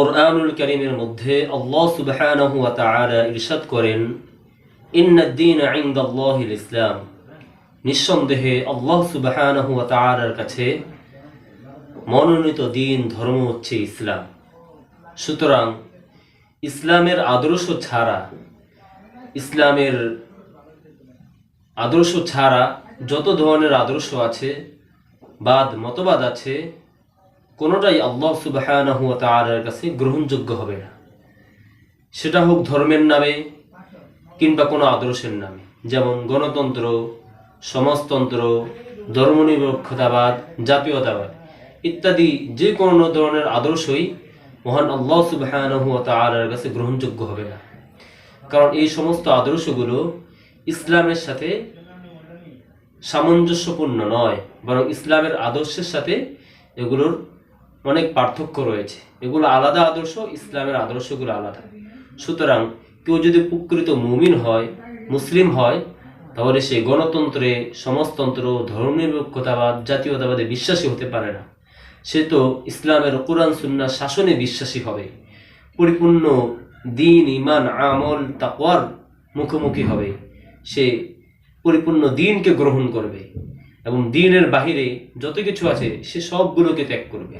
কোরআনুল করিমের মধ্যে আল্লাহ সুবহানাহু ওয়া তাআলা ইরশাদ করেন ইন্নাদ-দীন ইনদাল্লাহিল ইসলাম। নিঃসন্দেহে আল্লাহ সুবহানাহু ওয়া তাআলার কাছে মনোনীত দিন ধর্ম হচ্ছে ইসলাম। সুতরাং ইসলামের আদর্শ ছাড়া, ইসলামের আদর্শ ছাড়া যত ধরনের আদর্শ আছে, বাদ, মতবাদ আছে কোনোটাই আল্লাহ তাআলার কাছে গ্রহণযোগ্য হবে না। সেটা হোক ধর্মের নামে কিংবা কোনো আদর্শের নামে। যেমন গণতন্ত্র, সমাজতন্ত্র, ধর্মনিরপেক্ষতাবাদ, জাতীয়তাবাদ ইত্যাদি যে কোনো ধরনের আদর্শই মহান আল্লাহ সুবাহানাহু ওয়া তাআলার কাছে গ্রহণযোগ্য হবে না। কারণ এই সমস্ত আদর্শগুলো ইসলামের সাথে সামঞ্জস্যপূর্ণ নয়, বরং ইসলামের আদর্শের সাথে এগুলোর অনেক পার্থক্য রয়েছে। এগুলো আলাদা আদর্শ, ইসলামের আদর্শগুলো আলাদা। সুতরাং কেউ যদি প্রকৃত মুমিন হয়, মুসলিম হয়, তাহলে সে গণতন্ত্রে, সমাজতন্ত্র, ধর্মনিরপেক্ষতাবাদ, জাতীয়তাবাদে বিশ্বাসী হতে পারে না। সে তো ইসলামের কোরআন সুন্না শাসনে বিশ্বাসী হবে। পরিপূর্ণ দিন ইমান আমল, তাকওয়ার মুখোমুখি হবে। সে পরিপূর্ণ দিনকে গ্রহণ করবে এবং দিনের বাহিরে যত কিছু আছে, সে সবগুলোকে ত্যাগ করবে।